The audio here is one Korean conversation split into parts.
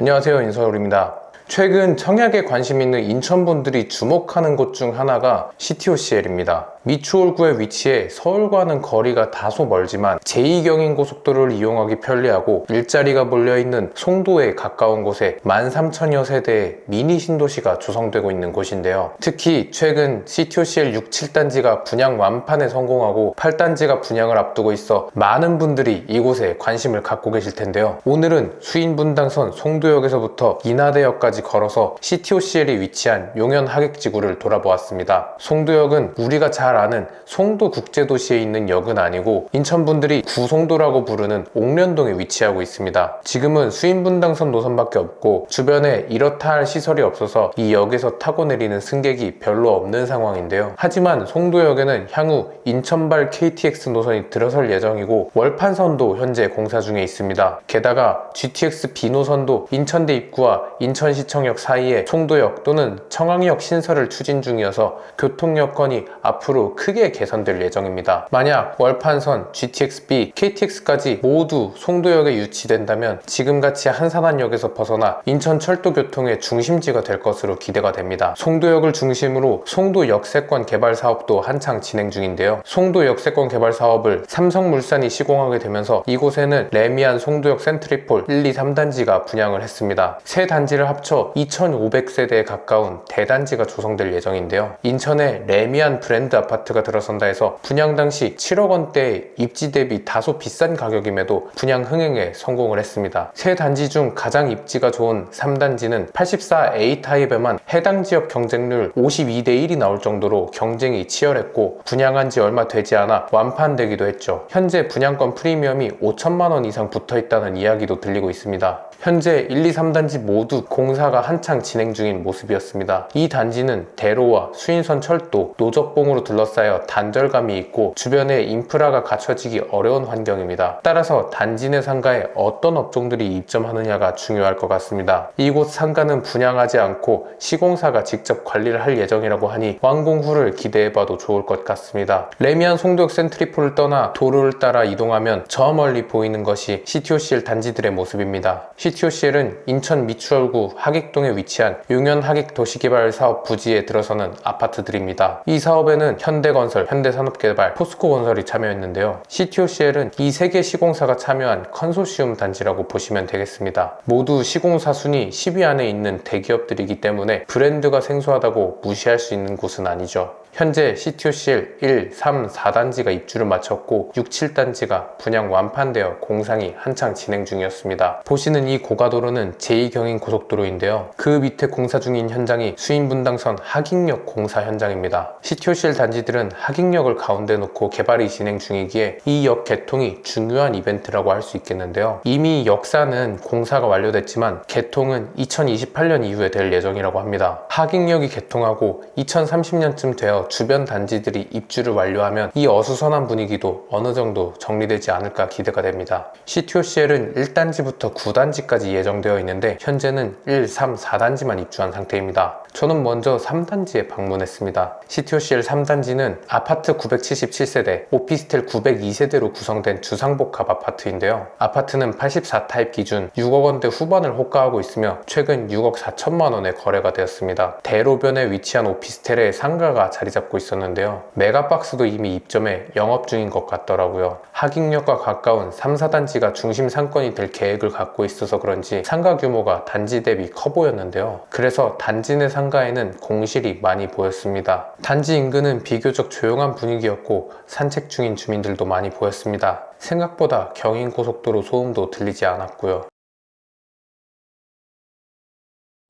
안녕하세요 인서울입니다. 최근 청약에 관심 있는 인천 분들이 주목하는 곳 중 하나가 CTOCL입니다. 미추홀구에 위치해 서울과는 거리가 다소 멀지만 제2경인 고속도로를 이용하기 편리하고 일자리가 몰려있는 송도에 가까운 곳에 13,000여 세대의 미니 신도시가 조성되고 있는 곳인데요. 특히 최근 CTOCL 6, 7단지가 분양 완판에 성공하고 8단지가 분양을 앞두고 있어 많은 분들이 이곳에 관심을 갖고 계실 텐데요. 오늘은 수인분당선 송도역에서부터 인하대역까지 걸어서 CTOCL이 위치한 용현 하객지구를 돌아보았습니다. 송도역은 우리가 잘 아는 송도 국제도시에 있는 역은 아니고 인천 분들이 구송도라고 부르는 옥련동에 위치하고 있습니다. 지금은 수인분당선 노선밖에 없고 주변에 이렇다 할 시설이 없어서 이 역에서 타고 내리는 승객이 별로 없는 상황인데요. 하지만 송도역에는 향후 인천발 KTX 노선이 들어설 예정이고 월판선도 현재 공사 중에 있습니다. 게다가 GTX B노선도 인천대 입구와 인천시 청역 사이에 송도역 또는 청항역 신설을 추진 중이어서 교통 여건이 앞으로 크게 개선될 예정입니다. 만약 월판선, GTX-B, KTX까지 모두 송도역에 유치된다면 지금같이 한산한역에서 벗어나 인천 철도 교통의 중심지가 될 것으로 기대가 됩니다. 송도역을 중심으로 송도 역세권 개발 사업도 한창 진행 중인데요. 송도 역세권 개발 사업을 삼성물산이 시공하게 되면서 이곳에는 레미안 송도역 센트리폴 1, 2, 3단지가 분양을 했습니다. 세 단지를 합쳐 2,500세대에 가까운 대단지가 조성될 예정인데요. 인천에 레미안 브랜드 아파트가 들어선다 해서 분양 당시 7억 원대의 입지 대비 다소 비싼 가격임에도 분양 흥행에 성공을 했습니다. 세 단지 중 가장 입지가 좋은 3단지는 84A 타입에만 해당 지역 경쟁률 52대 1이 나올 정도로 경쟁이 치열했고 분양한 지 얼마 되지 않아 완판되기도 했죠. 현재 분양권 프리미엄이 5천만 원 이상 붙어 있다는 이야기도 들리고 있습니다. 현재 1, 2, 3단지 모두 공사 가 한창 진행 중인 모습이었습니다. 이 단지는 대로와 수인선 철도, 노적봉으로 둘러싸여 단절감이 있고 주변에 인프라가 갖춰지기 어려운 환경입니다. 따라서 단지 내 상가에 어떤 업종들이 입점하느냐가 중요할 것 같습니다. 이곳 상가는 분양하지 않고 시공사가 직접 관리를 할 예정이라고 하니 완공 후를 기대해봐도 좋을 것 같습니다. 레미안 송도역 센트리폴을 떠나 도로를 따라 이동하면 저 멀리 보이는 것이 CTOCL 단지들의 모습입니다. CTOCL은 인천 미추홀구 하객동에 위치한 용현 하객 도시개발 사업 부지에 들어서는 아파트들입니다. 이 사업에는 현대건설, 현대산업개발, 포스코건설이 참여했는데요. CTOCL은 이 세 개 시공사가 참여한 컨소시움 단지라고 보시면 되겠습니다. 모두 시공사 순위 10위 안에 있는 대기업들이기 때문에 브랜드가 생소하다고 무시할 수 있는 곳은 아니죠. 현재 CTOCL 1, 3, 4단지가 입주를 마쳤고 6, 7단지가 분양 완판되어 공상이 한창 진행 중이었습니다. 보시는 이 고가도로는 제2경인 고속도로인데요. 그 밑에 공사 중인 현장이 수인분당선 하객역 공사 현장입니다. CTOCL 단지들은 하객역을 가운데 놓고 개발이 진행 중이기에 이 역 개통이 중요한 이벤트라고 할 수 있겠는데요. 이미 역사는 공사가 완료됐지만 개통은 2028년 이후에 될 예정이라고 합니다. 하객역이 개통하고 2030년쯤 되어 주변 단지들이 입주를 완료하면 이 어수선한 분위기도 어느 정도 정리되지 않을까 기대가 됩니다. CTOCL은 1단지부터 9단지까지 예정되어 있는데 현재는 1, 3, 4단지만 입주한 상태입니다. 저는 먼저 3단지에 방문했습니다. CTOCL 3단지는 아파트 977세대, 오피스텔 902세대로 구성된 주상복합 아파트인데요. 아파트는 84타입 기준 6억 원대 후반을 호가하고 있으며 최근 6억 4천만 원에 거래가 되었습니다. 대로변에 위치한 오피스텔에 상가가 자리 잡고 있었는데요. 메가박스도 이미 입점해 영업 중인 것 같더라고요. 하객역과 가까운 3, 4단지가 중심 상권이 될 계획을 갖고 있어서 그런지 상가 규모가 단지 대비 커 보였는데요. 그래서 단지 내 상가에는 공실이 많이 보였습니다. 단지 인근은 비교적 조용한 분위기였고 산책 중인 주민들도 많이 보였습니다. 생각보다 경인고속도로 소음도 들리지 않았고요.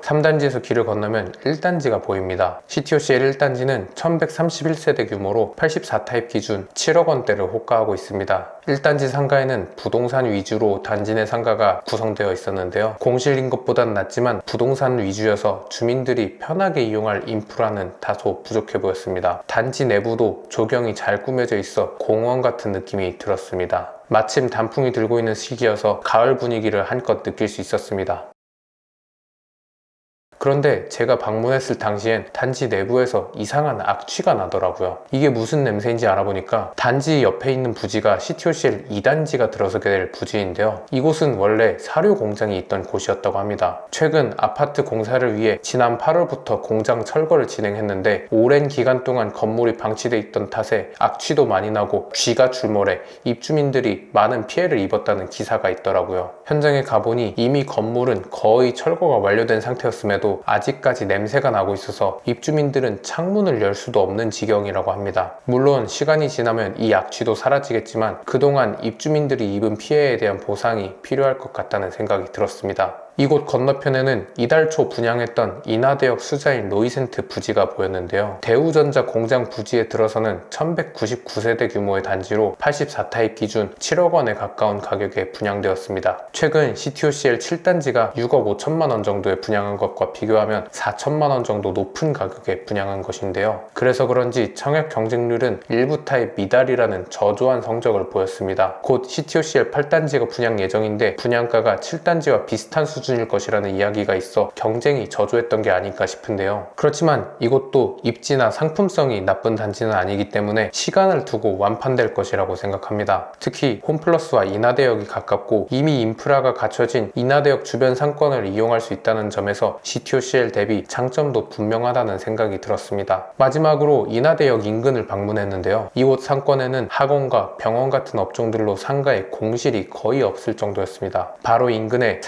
3단지에서 길을 건너면 1단지가 보입니다. CTOCL 1단지는 1131세대 규모로 84타입 기준 7억 원대를 호가하고 있습니다. 1단지 상가에는 부동산 위주로 단지 내 상가가 구성되어 있었는데요. 공실인 것보단 낫지만 부동산 위주여서 주민들이 편하게 이용할 인프라는 다소 부족해 보였습니다. 단지 내부도 조경이 잘 꾸며져 있어 공원 같은 느낌이 들었습니다. 마침 단풍이 들고 있는 시기여서 가을 분위기를 한껏 느낄 수 있었습니다. 그런데 제가 방문했을 당시엔 단지 내부에서 이상한 악취가 나더라고요. 이게 무슨 냄새인지 알아보니까 단지 옆에 있는 부지가 CTOCL 2단지가 들어서게 될 부지인데요. 이곳은 원래 사료 공장이 있던 곳이었다고 합니다. 최근 아파트 공사를 위해 지난 8월부터 공장 철거를 진행했는데 오랜 기간 동안 건물이 방치돼 있던 탓에 악취도 많이 나고 쥐가 출몰해 입주민들이 많은 피해를 입었다는 기사가 있더라고요. 현장에 가보니 이미 건물은 거의 철거가 완료된 상태였음에도 아직까지 냄새가 나고 있어서 입주민들은 창문을 열 수도 없는 지경이라고 합니다. 물론 시간이 지나면 이 악취도 사라지겠지만 그동안 입주민들이 입은 피해에 대한 보상이 필요할 것 같다는 생각이 들었습니다. 이곳 건너편에는 이달 초 분양했던 인하대역 수자인 로이센트 부지가 보였는데요. 대우전자 공장 부지에 들어서는 1199세대 규모의 단지로 84타입 기준 7억 원에 가까운 가격에 분양되었습니다. 최근 CTOCL 7단지가 6억 5천만 원 정도에 분양한 것과 비교하면 4천만 원 정도 높은 가격에 분양한 것인데요. 그래서 그런지 청약 경쟁률은 일부 타입 미달이라는 저조한 성적을 보였습니다. 곧 CTOCL 8단지가 분양 예정인데 분양가가 7단지와 비슷한 수준 일 것이라는 이야기가 있어 경쟁이 저조했던 게 아닐까 싶은데요. 그렇지만 이것도 입지나 상품성이 나쁜 단지는 아니기 때문에 시간을 두고 완판될 것이라고 생각합니다. 특히 홈플러스와 인하대역이 가깝고 이미 인프라가 갖춰진 인하대역 주변 상권을 이용할 수 있다는 점에서 CTOCL 대비 장점도 분명하다는 생각이 들었습니다. 마지막으로 인하대역 인근을 방문했는데요. 이곳 상권에는 학원과 병원 같은 업종들로 상가에 공실이 거의 없을 정도였습니다. 바로 인근에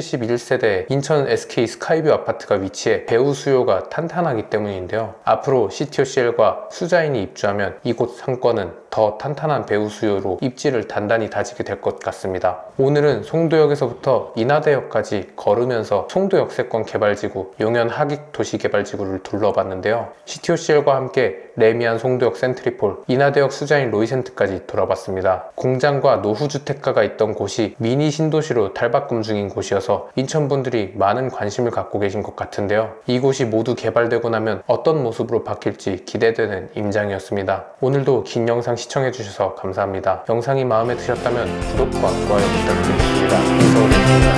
3971세대 인천 SK 스카이뷰 아파트가 위치해 배우 수요가 탄탄하기 때문인데요. 앞으로 CTOCL과 수자인이 입주하면 이곳 상권은 더 탄탄한 배우 수요로 입지를 단단히 다지게 될 것 같습니다. 오늘은 송도역에서부터 인하대역까지 걸으면서 송도 역세권 개발지구, 용현 하객 도시개발지구를 둘러봤는데요. CTOCL과 함께 레미안 송도역 센트리폴, 인하대역 수자인 로이센트까지 돌아봤습니다. 공장과 노후주택가가 있던 곳이 미니 신도시로 탈바꿈 중인 곳이어서 인천 분들이 많은 관심을 갖고 계신 것 같은데요. 이곳이 모두 개발되고 나면 어떤 모습으로 바뀔지 기대되는 임장이었습니다. 오늘도 긴 영상 시청해주셔서 감사합니다. 영상이 마음에 드셨다면 구독과 좋아요 부탁드리겠습니다. 이서울입니다.